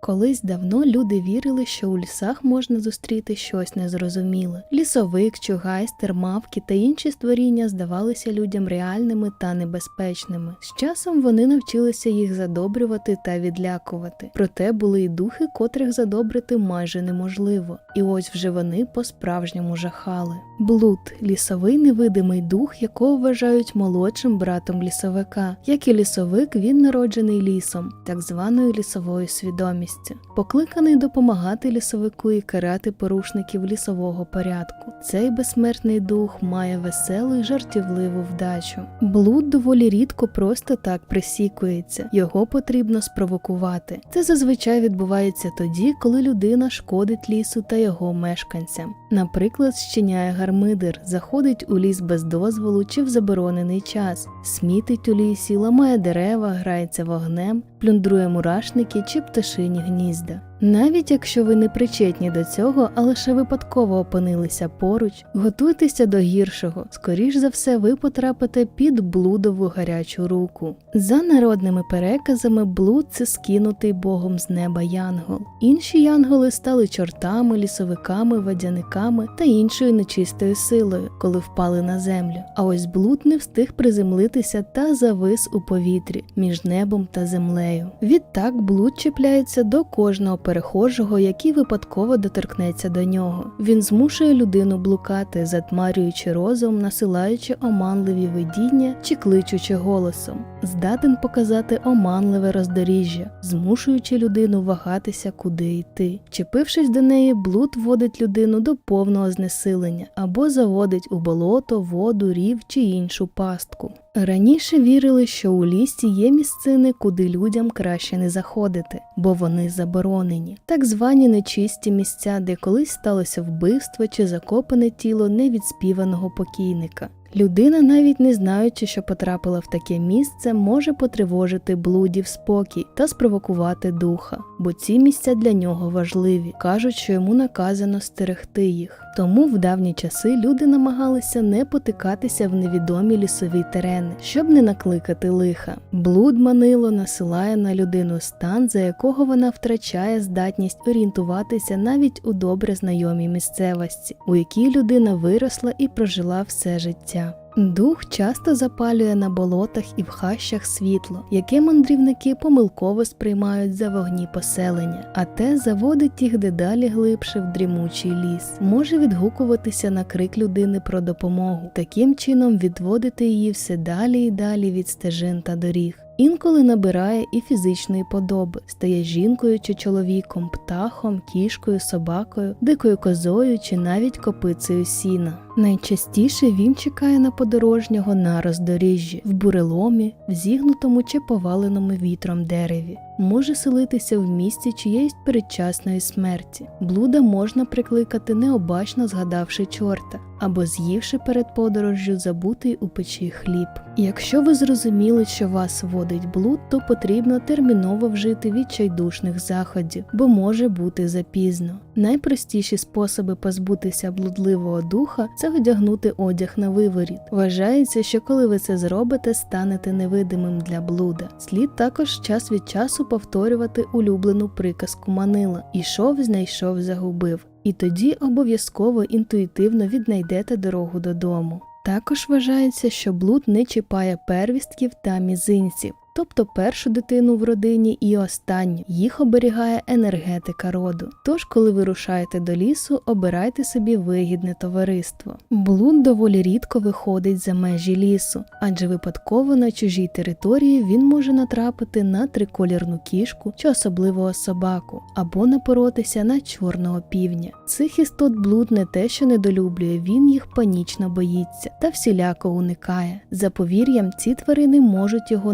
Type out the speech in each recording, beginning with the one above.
Колись давно люди вірили, що у лісах можна зустріти щось незрозуміле. Лісовик, чугайстер, мавки та інші створіння здавалися людям реальними та небезпечними. З часом вони навчилися їх задобрювати та відлякувати. Проте були й духи, котрих задобрити майже неможливо. І ось вже вони по-справжньому жахали. Блуд лісовий невидимий дух, якого вважають молодшим братом лісовика. Як і лісовик, він народжений лісом, так званою лісовою свідомістю. Покликаний допомагати лісовику і карати порушників лісового порядку. Цей безсмертний дух має веселу і жартівливу вдачу. Блуд доволі рідко просто так присікується, його потрібно спровокувати. Це зазвичай відбувається тоді, коли людина шкодить лісу та його мешканцям. Наприклад, щиняє гармидер, заходить у ліс без дозволу чи в заборонений час, смітить у лісі, ламає дерева, грається вогнем, плюндрує мурашники чи пташині гнізда. Навіть якщо ви не причетні до цього, а лише випадково опинилися поруч, готуйтеся до гіршого. Скоріш за все, ви потрапите під блудову гарячу руку. За народними переказами, блуд це скинутий Богом з неба янгол. Інші янголи стали чортами, лісовиками, водяниками та іншою нечистою силою, коли впали на землю. А ось блуд не встиг приземлитися та завис у повітрі між небом та землею. Відтак блуд чіпляється до кожного перехожого, який випадково доторкнеться до нього. Він змушує людину блукати, затмарюючи розум, насилаючи оманливі видіння чи кличучи голосом, здатен показати оманливе роздоріжжя, змушуючи людину вагатися, куди йти. Чепившись до неї, блуд вводить людину до повного знесилення або заводить у болото, воду, рів чи іншу пастку. Раніше вірили, що у лісі є місцини, куди людям краще не заходити, бо вони заборонені. Так звані нечисті місця, де колись сталося вбивство чи закопане тіло невідспіваного покійника. Людина, навіть не знаючи, що потрапила в таке місце, може потривожити блудів спокій та спровокувати духа, бо ці місця для нього важливі, кажуть, що йому наказано стерегти їх. Тому в давні часи люди намагалися не потикатися в невідомі лісові терени, щоб не накликати лиха. Блуд манило насилає на людину стан, за якого вона втрачає здатність орієнтуватися навіть у добре знайомій місцевості, у якій людина виросла і прожила все життя. Дух часто запалює на болотах і в хащах світло, яке мандрівники помилково сприймають за вогні поселення, а те заводить їх дедалі глибше в дрімучий ліс, може відгукуватися на крик людини про допомогу, таким чином відводити її все далі і далі від стежин та доріг. Інколи набирає і фізичної подоби, стає жінкою чи чоловіком, птахом, кішкою, собакою, дикою козою чи навіть копицею сіна. Найчастіше він чекає на подорожнього на роздоріжжі, в буреломі, в зігнутому чи поваленому вітром дереві. Може селитися в місці чиєїсь передчасної смерті. Блуда можна прикликати необачно згадавши чорта або з'ївши перед подорожжю забутий у печі хліб. Якщо ви зрозуміли, що вас водить блуд, то потрібно терміново вжити відчайдушних заходів, бо може бути запізно. Найпростіші способи позбутися блудливого духа це одягнути одяг на виворіт. Вважається, що коли ви це зробите, станете невидимим для блуда. Слід також час від часу повторювати улюблену приказку Манила Ішов, знайшов, загубив. І тоді обов'язково інтуїтивно віднайдете дорогу додому. Також вважається, що блуд не чіпає первістків та мізинців, тобто першу дитину в родині і останню. Їх оберігає енергетика роду. Тож, коли ви рушаєте до лісу, обирайте собі вигідне товариство. Блуд доволі рідко виходить за межі лісу, адже випадково на чужій території він може натрапити на триколірну кішку чи особливого собаку, або напоротися на чорного півня. Цих істот блуд не те, що недолюблює, він їх панічно боїться та всіляко уникає. За повір'ям, ці тварини можуть його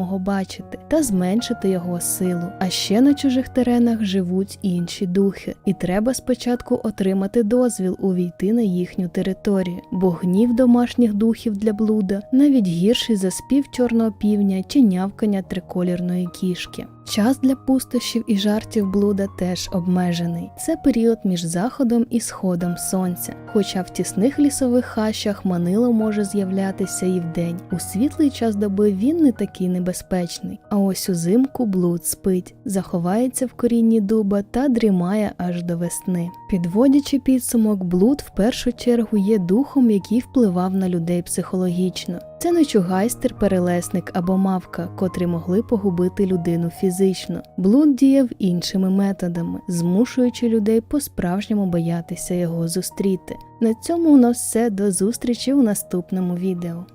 невидимого бачити та зменшити його силу. А ще на чужих теренах живуть інші духи, і треба спочатку отримати дозвіл увійти на їхню територію, бо гнів домашніх духів для блуда навіть гірший за спів чорного півня чи нявкання триколірної кішки. Час для пустощів і жартів блуда теж обмежений. Це період між заходом і сходом сонця. Хоча в тісних лісових хащах манило може з'являтися і вдень. У світлий час доби він не такий небезпечний. А ось узимку блуд спить, заховається в корінні дуба та дрімає аж до весни. Підводячи підсумок, блуд в першу чергу є духом, який впливав на людей психологічно. Це не чугайстер, перелесник або мавка, котрі могли погубити людину фізично. Блуд діяв іншими методами, змушуючи людей по-справжньому боятися його зустріти. На цьому у нас все до зустрічі у наступному відео.